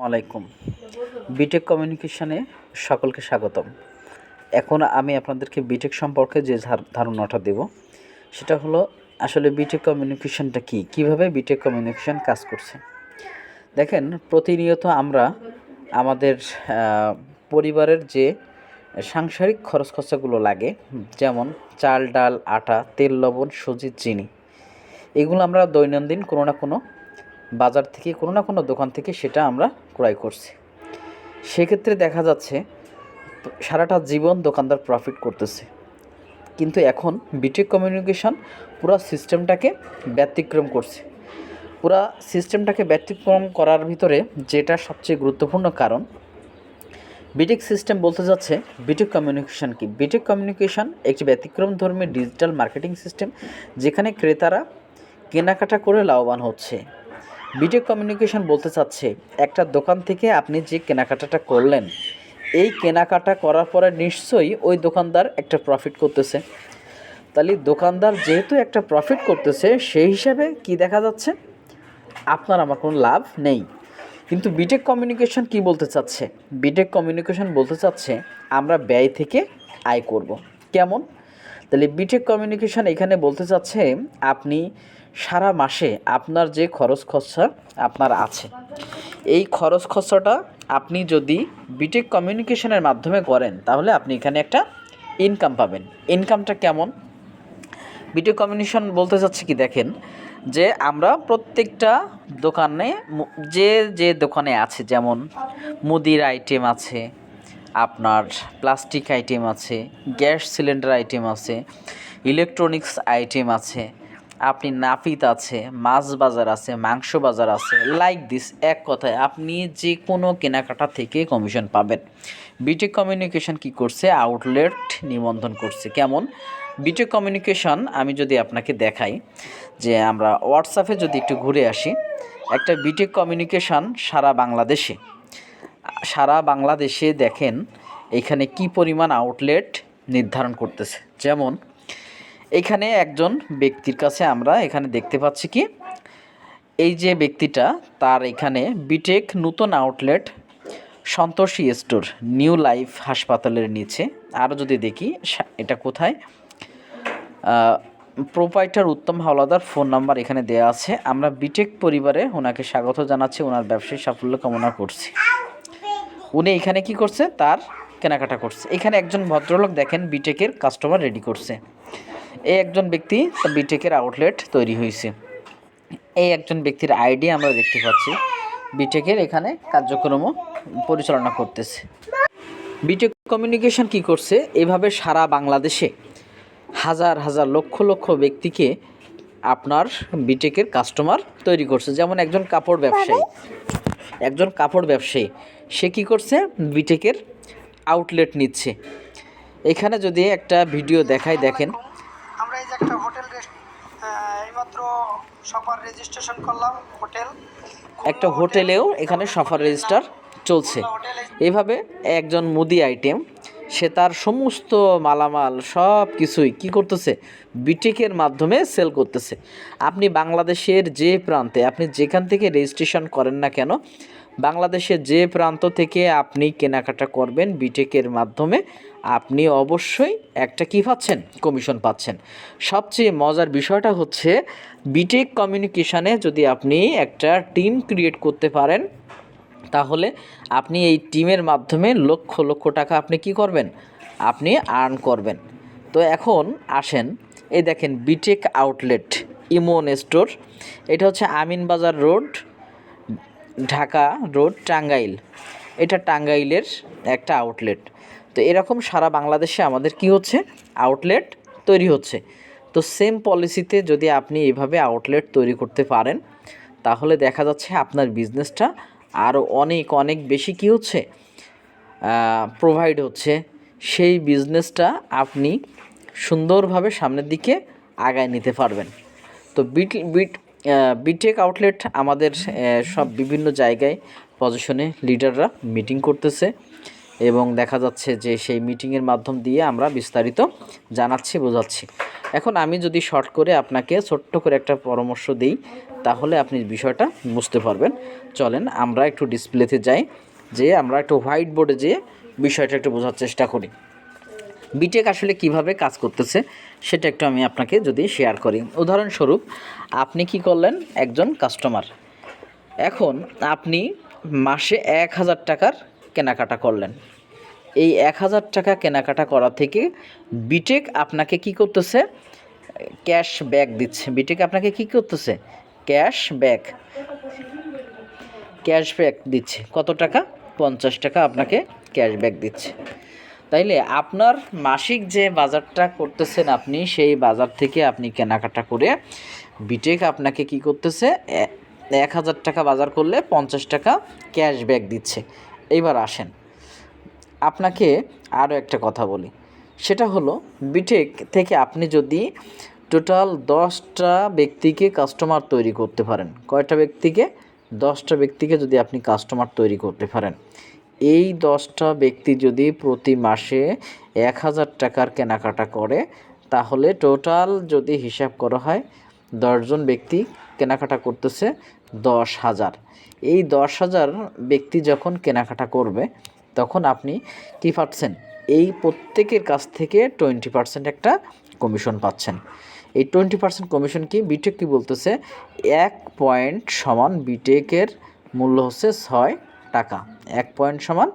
আলাইকুম। বিটেক কমিউনিকেশনে সকলকে স্বাগতম। এখন আমি আপনাদেরকে বিটেক সম্পর্কে যে ধার- ধারণাটা দেব, সেটা হলো আসলে বিটেক কমিউনিকেশনটা কি? কীভাবে বিটেক কমিউনিকেশন কাজ করছে? দেখেন, প্রতিনিয়ত আমরা আমাদের পরিবারের যে সাংসারিক খরচ খরচাগুলো লাগে যেমন চাল, ডাল, আটা, তেল, লবণ সুজি চিনি, এগুলো আমরা দৈনন্দিন কোনো না কোনো বাজার থেকে কোনো না কোনো দোকান থেকে সেটা আমরা ক্রয় করছি। সেক্ষেত্রে দেখা যাচ্ছে, সারাটা জীবন দোকানদার প্রফিট করতেছে। কিন্তু এখন বিটেক কমিউনিকেশন পুরো সিস্টেমটাকে ব্যতিক্রম করছে। পুরা সিস্টেমটাকে ব্যতিক্রম করার ভিতরে যেটা সবচেয়ে গুরুত্বপূর্ণ কারণ বিটেক সিস্টেম বলতে যাচ্ছে বিটেক কমিউনিকেশন কি? বিটেক কমিউনিকেশন একটি ব্যতিক্রম ধর্মী ডিজিটাল মার্কেটিং সিস্টেম যেখানে ক্রেতারা কেনাকাটা করে লাভবান হচ্ছে। বিটেক কমিউনিকেশন বলতে চাচ্ছে, একটা দোকান থেকে আপনি যে কেনাকাটাটা করলেন, এই কেনাকাটা করার পরে নিশ্চয়ই ওই দোকানদার একটা প্রফিট করতেছে। তাহলে দোকানদার যেহেতু একটা প্রফিট করতেছে, সেই হিসাবে কি দেখা যাচ্ছে? আপনার আমার কোনো লাভ নেই। কিন্তু বিটেক কমিউনিকেশন কি বলতে চাচ্ছে? বিটেক কমিউনিকেশন বলতে চাচ্ছে, আমরা ব্যয় থেকে আয় করব। কেমন? তাহলে বিটেক কমিউনিকেশন এখানে বলতে চাচ্ছে, আপনি সারা মাসে আপনার যে খরচ খরচা আপনার আছে। এই খরচ খরচাটা আপনি যদি বিটেক কমিউনিকেশনের মাধ্যমে করেন, তাহলে আপনি এখানে একটা ইনকাম পাবেন। ইনকামটা কেমন? ভিডিও কমিউনিকেশন বলতে চাচ্ছি কি, দেখেন, যে আমরা প্রত্যেকটা দোকানে যে যে দোকানে আছে, যেমন মুদির আইটেম আছে, আপনার প্লাস্টিক আইটেম আছে, গ্যাস সিলিন্ডার আইটেম আছে ইলেকট্রনিক্স আইটেম আছে আপনি নাপিত আছে, মাছ বাজার আছে, মাংস বাজার আছে লাইক দিস এক কথায় আপনি যে কোনো কেনাকাটা থেকে কমিশন পাবেন। বিটেক কমিউনিকেশন কি করছে? আউটলেট নিবন্ধন করছে। কেমন? বিটেক কমিউনিকেশন আমি যদি আপনাকে দেখাই, যে আমরা হোয়াটসঅ্যাপে যদি একটু ঘুরে আসি, একটা বিটেক কমিউনিকেশন সারা বাংলাদেশে। সারা বাংলাদেশে দেখেন, এখানে কি পরিমাণ আউটলেট নির্ধারণ করতেছে। যেমন এখানে একজন ব্যক্তির কাছে আমরা এখানে দেখতে পাচ্ছি কি, এই যে ব্যক্তিটা তার এখানে বিটেক নতুন outlet Santoshi store, new life হাসপাতালের নিচে। আরও যদি দেখি এটা কোথায়? Proprietor Uttam Howlader phone number এখানে দেওয়া আছে। আমরা বিটেক পরিবারে ওনাকে স্বাগত জানাচ্ছি, ওনার ব্যবসায়িক সাফল্য কামনা করছি। উনি এখানে কি করছে? তার কেনাকাটা করছে। এখানে একজন ভদ্রলোক দেখেন বিটেকের কাস্টমার রেডি করছে। এই একজন ব্যক্তি বিটেকের আউটলেট তৈরি হয়েছে এই একজন ব্যক্তির আইডি আমরা দেখতে পাচ্ছি। বিটেকের এখানে কার্যক্রমও পরিচালনা করতেছে। বিটেক কমিউনিকেশন কি করছে? এভাবে সারা বাংলাদেশে হাজার হাজার, লক্ষ লক্ষ ব্যক্তিকে আপনার বিটেকের কাস্টমার তৈরি করছে। যেমন একজন কাপড় ব্যবসায়ী। একজন কাপড় ব্যবসায়ী, সে কি করছে? বিটেকের আউটলেট নিচ্ছে। এখানে যদি একটা ভিডিও দেখায়, দেখেন আমরা এই যে একটা হোটেল রেস্ট এইমাত্র সফার রেজিস্ট্রেশন করলাম হোটেল। একটা হোটেলেও এখানে সফার রেজিস্টার চলছে। এভাবে একজন মুদি আইটেম সে তার সমস্ত মালামাল সব কিছুই কী করতেছে? বিটেকের মাধ্যমে সেল করতেছে। আপনি বাংলাদেশের যে প্রান্তে আপনি যেখান থেকে রেজিস্ট্রেশন করেন না কেন বাংলাদেশের যে প্রান্ত থেকে আপনি কেনাকাটা করবেন বিটেকের মাধ্যমে, আপনি অবশ্যই একটা কী পাচ্ছেন? কমিশন পাচ্ছেন। সবচেয়ে মজার বিষয়টা হচ্ছে, বিটেক কমিউনিকেশানে যদি আপনি একটা টিম ক্রিয়েট করতে পারেন, তাহলে আপনি এই টিমের মাধ্যমে লক্ষ লক্ষ টাকা আপনি কি করবেন? আপনি আর্ন করবেন। তো এখন আসেন, এই দেখেন বিটেক আউটলেট ইমোন স্টোর এটা হচ্ছে আমিন বাজার রোড ঢাকা রোড, টাঙ্গাইল। এটা টাঙ্গাইলের একটা আউটলেট তো এরকম সারা বাংলাদেশে আমাদের কি হচ্ছে? আউটলেট তৈরি হচ্ছে। তো সেম পলিসিতে যদি আপনি এভাবে আউটলেট তৈরি করতে পারেন, তাহলে দেখা যাচ্ছে আপনার বিজনেসটা আরও অনেক অনেক বেশি কি হচ্ছে? প্রোভাইড হচ্ছে। সেই বিজনেসটা আপনি সুন্দরভাবে সামনের দিকে আগায় নিতে পারবেন। তো বিট বিট বিটেক আউটলেট আমাদের সব বিভিন্ন জায়গায় পজিশনে লিডাররা মিটিং করতেছে এবং দেখা যাচ্ছে যে সেই মিটিংয়ের মাধ্যম দিয়ে আমরা বিস্তারিত জানাচ্ছি, বোঝাচ্ছি। এখন আমি যদি শর্ট করে আপনাকে ছোট্ট করে একটা পরামর্শ দিই, তাহলে আপনি বিষয়টা বুঝতে পারবেন। চলেন আমরা একটু ডিসপ্লেতে যাই, যে আমরা একটু হোয়াইট বোর্ডে যেয়ে বিষয়টা একটু বোঝার চেষ্টা করি। বিটেক আসলে কীভাবে কাজ করতেছে? সেটা একটু আমি আপনাকে যদি শেয়ার করি। উদাহরণস্বরূপ, আপনি কি করলেন? একজন কাস্টমার এখন আপনি মাসে এক হাজার টাকার কেনাকাটা করলেন। এই এক হাজার টাকা কেনাকাটা করা থেকে বিটেক আপনাকে কি করতেছে? ক্যাশ ব্যাক দিচ্ছে। বিটেক আপনাকে কি করতেছে? Cash back. ক্যাশব্যাক দিচ্ছে। কত টাকা? পঞ্চাশ টাকা আপনাকে ক্যাশব্যাক দিচ্ছে। তাইলে আপনার মাসিক যে বাজারটা করতেছেন আপনি, সেই বাজার থেকে আপনি কেনাকাটা করে বিটেক আপনাকে কি করতেছে? এক হাজার টাকা বাজার করলে পঞ্চাশ টাকা ক্যাশব্যাক দিচ্ছে। এইবার আসেন। আপনাকে আরও একটা কথা বলি। সেটা হলো বিটেক থেকে আপনি যদি টোটাল দশটা ব্যক্তিকে কাস্টমার তৈরি করতে পারেন, কয়টা ব্যক্তিকে? দশটা ব্যক্তিকে যদি আপনি কাস্টমার তৈরি করতে পারেন। এই দশটা ব্যক্তি যদি প্রতি মাসে এক হাজার টাকার কেনাকাটা করে, তাহলে টোটাল যদি হিসাব করা হয় দশজন ব্যক্তি কেনাকাটা করতেছে দশ হাজার। এই দশ হাজার ব্যক্তি যখন কেনাকাটা করবে, তখন আপনি কী পাচ্ছেন? এই প্রত্যেকের কাছ থেকে টোয়েন্টি পার্সেন্ট একটা কমিশন পাচ্ছেন। এই টোয়েন্টি পার্সেন্ট কমিশন কি? বিটেক কি বলতেছে? এক পয়েন্ট সমান বিটেকের মূল্য হচ্ছে ছয় টাকা, এক পয়েন্ট সমান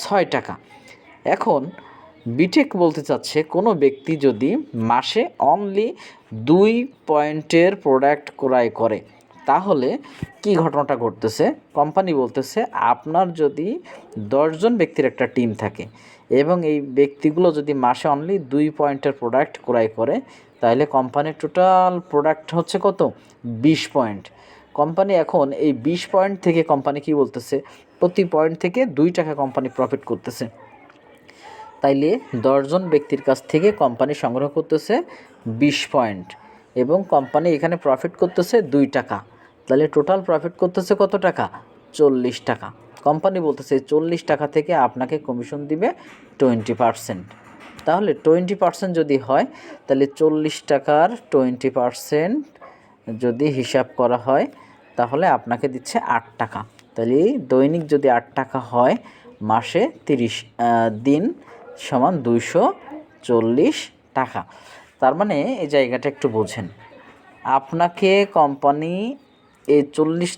ছয় টাকা। এখন বিটেক বলতে চাচ্ছে কোনো ব্যক্তি যদি মাসে অনলি দুই পয়েন্টের প্রোডাক্ট ক্রয় করে, তাহলে কি ঘটনাটা ঘটতেছে? কোম্পানি বলতেছে আপনার যদি দশজন ব্যক্তির একটা টিম থাকে এবং এই ব্যক্তিগুলো যদি মাসে অনলি দুই পয়েন্টের প্রোডাক্ট ক্রয় করে, তাহলে কোম্পানির টোটাল প্রোডাক্ট হচ্ছে কত? বিশ পয়েন্ট। কোম্পানি এখন এই বিশ পয়েন্ট থেকে কোম্পানি কি বলতেছে? প্রতি পয়েন্ট থেকে দুই টাকা কোম্পানি প্রফিট করতেছে। তাইলে দশজন ব্যক্তির কাছ থেকে কোম্পানি সংগ্রহ করতেছে বিশ পয়েন্ট এবং কোম্পানি এখানে প্রফিট করতেছে দুই টাকা। তাহলে টোটাল প্রফিট করতেছে কত টাকা? চল্লিশ টাকা। কোম্পানি বলতেছে চল্লিশ টাকা থেকে আপনাকে কমিশন দিবে টোয়েন্টি পারসেন্ট তাহলে টোয়েন্টি পার্সেন্ট যদি হয় তাহলে চল্লিশ টাকার টোয়েন্টি পার্সেন্ট যদি হিসাব করা হয়, তাহলে আপনাকে দিচ্ছে আট টাকা। তাহলে দৈনিক যদি আট টাকা হয়, মাসে তিরিশ দিন সমান দুইশো চল্লিশ টাকা। তার মানে এই জায়গাটা একটু বোঝেন। আপনাকে কোম্পানি এই চল্লিশ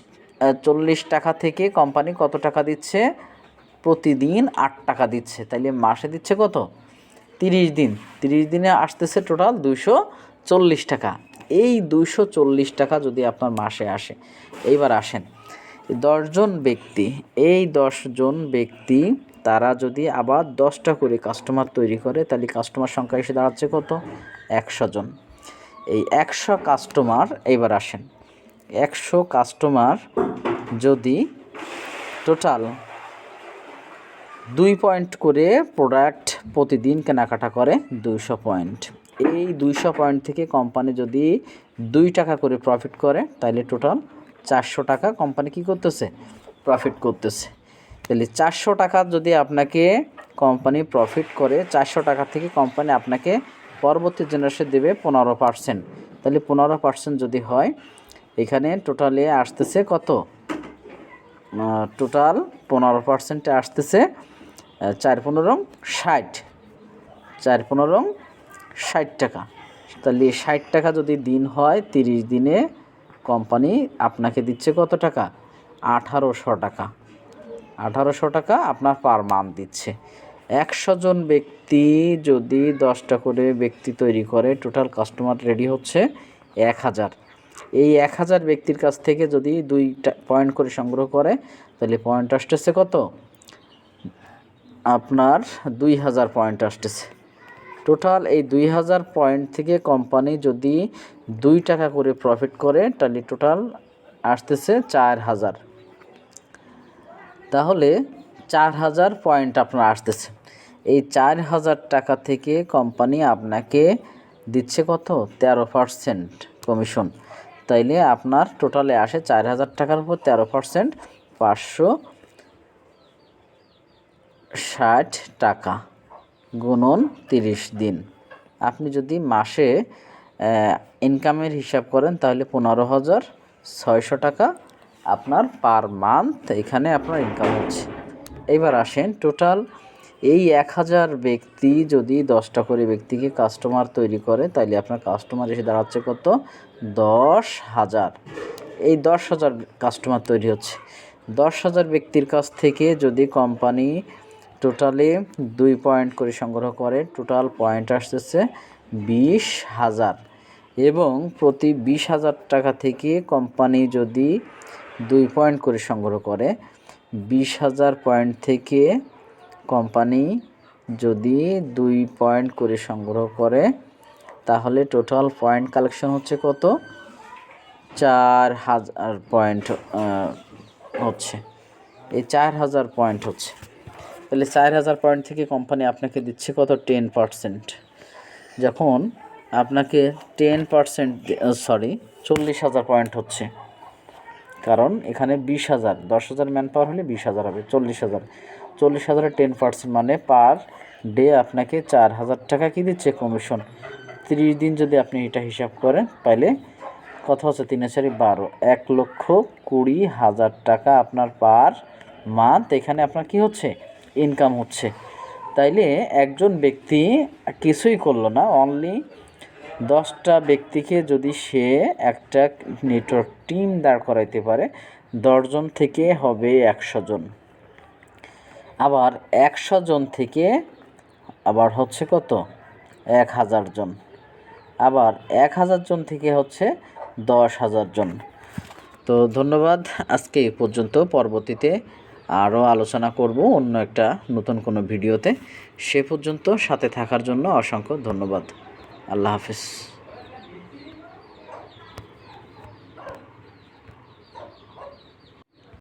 চল্লিশ টাকা থেকে কোম্পানি কত টাকা দিচ্ছে? প্রতিদিন আট টাকা দিচ্ছে। তাইলে মাসে দিচ্ছে কত? তিরিশ দিন। তিরিশ দিনে আসতেছে টোটাল দুশো চল্লিশ টাকা। এই দুইশো চল্লিশ টাকা যদি আপনার মাসে আসে, এইবার আসেন। দশজন ব্যক্তি, এই দশজন ব্যক্তি, তারা যদি আবার দশটা করে কাস্টমার তৈরি করে, তাহলে কাস্টমার সংখ্যা এসে দাঁড়াচ্ছে কত? একশো জন। এই একশো কাস্টমার এইবার আসেন। একশো কাস্টমার যদি টোটাল দুই পয়েন্ট করে প্রোডাক্ট প্রতিদিন কেনাকাটা করে, দুইশো পয়েন্ট এই দুইশো পয়েন্ট থেকে কোম্পানি যদি দুই টাকা করে প্রফিট করে তাহলে টোটাল চারশো টাকা কোম্পানি কি করতেছে? প্রফিট করতেছে। তাহলে চারশো টাকা যদি আপনাকে কোম্পানি প্রফিট করে, চারশো টাকা থেকে কোম্পানি আপনাকে পরবর্তী জেনারেশন দেবে পনেরো পার্সেন্ট তাহলে পনেরো পার্সেন্ট যদি হয়, এখানে টোটালে আসতেছে কত? টোটাল পনেরো পার্সেন্টে আসতেছে চার পনেরো ষাট। চার পনেরো ষাট টাকা। তাহলে ষাট টাকা যদি দিন হয়, তিরিশ দিনে কোম্পানি আপনাকে দিচ্ছে কত টাকা? আঠারোশো টাকা। আঠারোশো টাকা আপনার পার মান্থ দিচ্ছে। একশো জন ব্যক্তি যদি দশটা করে ব্যক্তি তৈরি করে টোটাল কাস্টমার রেডি হচ্ছে এক হাজার। এই এক হাজার ব্যক্তির কাছ থেকে যদি দুইটা পয়েন্ট করে সংগ্রহ করে, তাহলে পয়েন্ট আসতেছে কত? আপনার দুই হাজার পয়েন্ট আসতেছে। টোটাল এই দুই হাজার পয়েন্ট থেকে কোম্পানি যদি দুই টাকা করে প্রফিট করে, তাহলে টোটাল আসতেছে চার হাজার। তাহলে চার হাজার পয়েন্ট আপনার আসতেছে। এই চার হাজার টাকা থেকে কোম্পানি আপনাকে দিচ্ছে কত? তেরো পার্সেন্ট কমিশন তাইলে আপনার টোটালে আসে চার হাজার টাকার উপর তেরো পার্সেন্ট পাঁচশো ষাট টাকা। গুণন তিরিশ দিন। আপনি যদি মাসে ইনকামের হিসাব করেন, তাহলে পনেরো হাজার ছয়শো টাকা আপনার পার মান্থ এখানে আপনার ইনকাম হচ্ছে। এবার আসেন টোটাল এই এক হাজার ব্যক্তি যদি দশটা করে ব্যক্তিকে কাস্টমার তৈরি করে, তাহলে আপনার কাস্টমার এসে দাঁড়াচ্ছে কত? দশ হাজার। এই দশ হাজার কাস্টমার তৈরি হচ্ছে। দশ হাজার ব্যক্তির কাছ থেকে যদি কোম্পানি টোটালে দুই পয়েন্ট করে সংগ্রহ করে। টোটাল পয়েন্ট আসতেছে বিশ হাজার। এবং প্রতি বিশ হাজার টাকা থেকে কোম্পানি যদি দুই পয়েন্ট করে সংগ্রহ করে, বিশ হাজার পয়েন্ট থেকে কোম্পানি যদি দুই পয়েন্ট করে সংগ্রহ করে, তাহলে টোটাল পয়েন্ট কালেকশন হচ্ছে কত? চার হাজার পয়েন্ট হচ্ছে। এই চার হাজার পয়েন্ট হচ্ছে। তাহলে চার হাজার পয়েন্ট থেকে কোম্পানি আপনাকে দিচ্ছে কত? টেন পার্সেন্ট যখন আপনাকে টেন পার্সেন্ট সরি চল্লিশ হাজার পয়েন্ট হচ্ছে। কারণ এখানে বিশ হাজার, দশ হাজার ম্যান পাওয়ার হলে বিশ হাজার হবে, চল্লিশ হাজার। চল্লিশ হাজারের টেন পার্সেন্ট মানে পার ডে আপনাকে চার হাজার টাকা কি দিচ্ছে? কমিশন তিরিশ দিন যদি আপনি এটা হিসাব করেন তাহলে কত হচ্ছে তিন চারি বারো। এক লক্ষ কুড়ি হাজার টাকা আপনার পার মান্থ এখানে আপনার কি হচ্ছে? ইনকাম হচ্ছে। তাইলে একজন ব্যক্তি কিছুই করল না অনলি দশটা ব্যক্তিকে যদি সে একটা নেটওয়ার্ক টিম দাঁড় করাইতে পারে, দশজন থেকে হবে একশো জন। আবার একশো জন থেকে আবার হচ্ছে কত? এক হাজার জন। আবার এক হাজার জন থেকে হচ্ছে দশ হাজার জন। তো ধন্যবাদ, আজকে এই পর্যন্ত। পরবর্তীতে আরও আলোচনা করব অন্য একটা নতুন কোনো ভিডিওতে। সে পর্যন্ত সাথে থাকার জন্য অসংখ্য ধন্যবাদ। আল্লাহ হাফিজ।